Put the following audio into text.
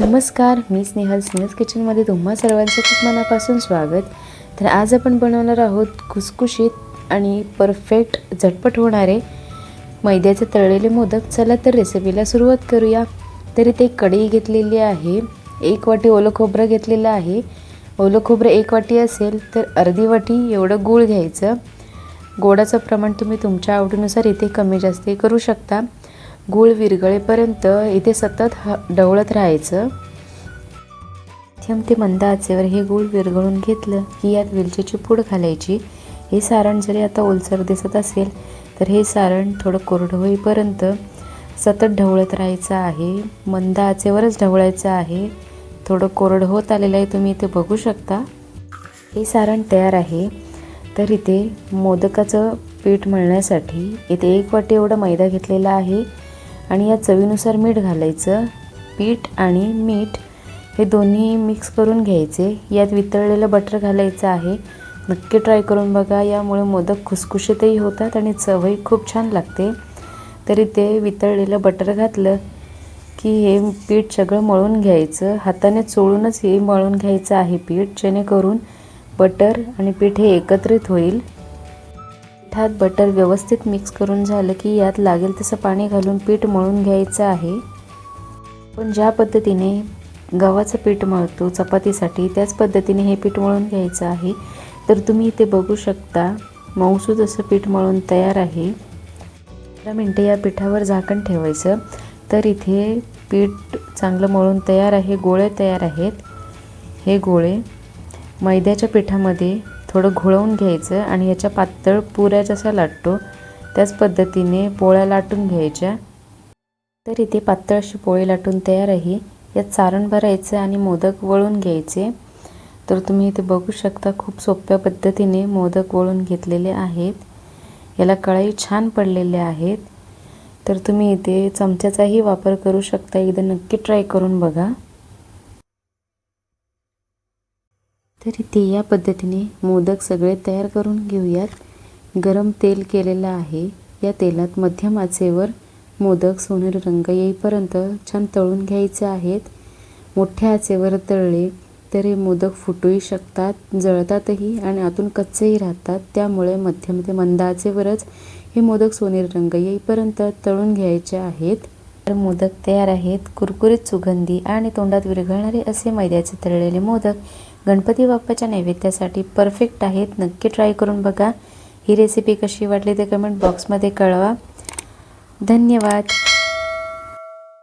नमस्कार मी स्नेहल स्नेहल किचनमध्ये तुम्हा सर्वांचं खूप मनापासून स्वागत. तर आज आपण बनवणार आहोत खुसखुशीत आणि परफेक्ट झटपट होणारे मैद्याचे तळलेले मोदक. चला तर रेसिपीला सुरुवात करूया. तरी ते कढई घेतलेली आहे एक वाटी ओलं खोबरं घेतलेलं आहे. ओलं खोबरं एक वाटी असेल तर अर्धी वाटी एवढं गूळ घ्यायचं. गोडाचं प्रमाण तुम्ही तुमच्या आवडीनुसार इथे कमी जास्त करू शकता. गूळ विरगळेपर्यंत इथे सतत ह ढवळत राहायचं. मध्यम ते मंद आचेवर हे गूळ विरघळून घेतलं की यात वेलचीची पूड घालायची. हे सारण जरी आता ओलसर दिसत असेल तर हे सारण थोडं कोरडं होईपर्यंत सतत ढवळत राहायचं आहे. मंद आचेवरच ढवळायचं आहे. थोडं कोरडं होत आलेलं आहे तुम्ही इथे बघू शकता. हे सारण तयार आहे. तर इथे मोदकाचं पीठ मळण्यासाठी इथे एक वाटी एवढा मैदा घेतलेला आहे. आणि या चवीनुसार मीठ घालायचं. पीठ आणि मीठ हे दोन्ही मिक्स करून घ्यायचे. यात वितळलेलं बटर घालायचं आहे. नक्की ट्राय करून बघा. यामुळे मोदक खुसखुशीतही होतात आणि चवही खूप छान लागते. तरी ते वितळलेलं बटर घातलं की हे पीठ सगळं मळून घ्यायचं. हाताने चोळूनच हे मळून घ्यायचं आहे पीठ. जेणेकरून बटर आणि पीठ हे एकत्रित होईल. पिठात बटर व्यवस्थित मिक्स करून झालं की यात लागेल तसं पाणी घालून पीठ मळून घ्यायचं आहे. पण ज्या पद्धतीने गव्हाचं पीठ मळतो चपातीसाठी त्याच पद्धतीने हे पीठ मळून घ्यायचं आहे. तर तुम्ही इथे बघू शकता मऊसूद असं पीठ मळून तयार आहे. पंधरा मिनटं या पिठावर झाकण ठेवायचं. तर इथे पीठ चांगलं मळून तयार आहे गोळे तयार आहेत. हे गोळे मैद्याच्या पिठामध्ये थोडं घोळवून घ्यायचं आणि याच्या पातळ पुऱ्या जशा लाटतो त्याच पद्धतीने पोळ्या लाटून घ्यायच्या. तर इथे पातळ अशी पोळी लाटून तयार आहे. यात सारण भरायचं आणि मोदक वळून घ्यायचे. तर तुम्ही इथे बघू शकता खूप सोप्या पद्धतीने मोदक वळून घेतलेले आहेत. याला कळाई छान पडलेल्या आहेत. तर तुम्ही इथे चमच्याचाही वापर करू शकता. एकदा नक्की ट्राय करून बघा. तर इथे या पद्धतीने मोदक सगळे तयार करून घेऊयात. गरम तेल केलेलं आहे. या तेलात मध्यम आचेवर मोदक सोनेरी रंग येईपर्यंत छान तळून घ्यायचे आहेत. मोठ्या आचेवर तळले तर हे मोदक फुटूही शकतात जळतातही आणि आतून कच्चेही राहतात. त्यामुळे मध्यम ते मंद आचेवरच हे मोदक सोनेरी रंग येईपर्यंत तळून घ्यायचे आहेत. तर मोदक तयार आहेत. कुरकुरीत सुगंधी आणि तोंडात विरघळणारे असे मैद्याचे तळलेले मोदक गणपती बाप्पाच्या नैवेद्यासाठी परफेक्ट आहेत. नक्की ट्राय करून बघा. ही रेसिपी कशी वाटली ते कमेंट बॉक्समध्ये कळवा. धन्यवाद.